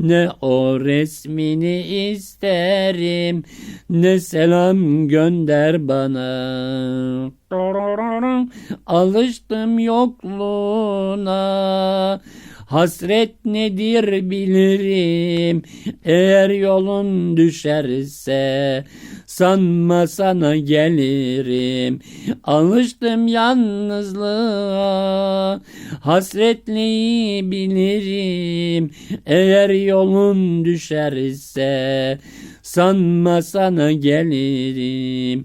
Ne o resmini isterim ne selam gönder bana. Alıştım yokluğuna Hasret nedir bilirim. Eğer yolun düşerse sanma sana gelirim. Alıştım yalnızlığa. Hasretliyi bilirim. Eğer yolun düşerse sanma sana gelirim.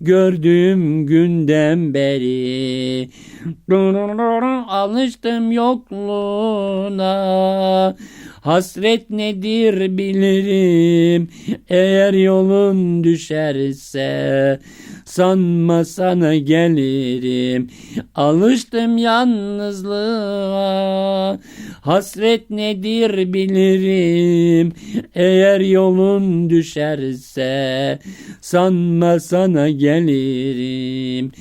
gördüğüm günden beri. Alıştım yokluğuna. Hasret nedir bilirim. Eğer yolun düşerse Sanma sana gelirim. Alıştım yalnızlığa Hasret nedir bilirim Eğer yolun düşerse Sanma sana gelirim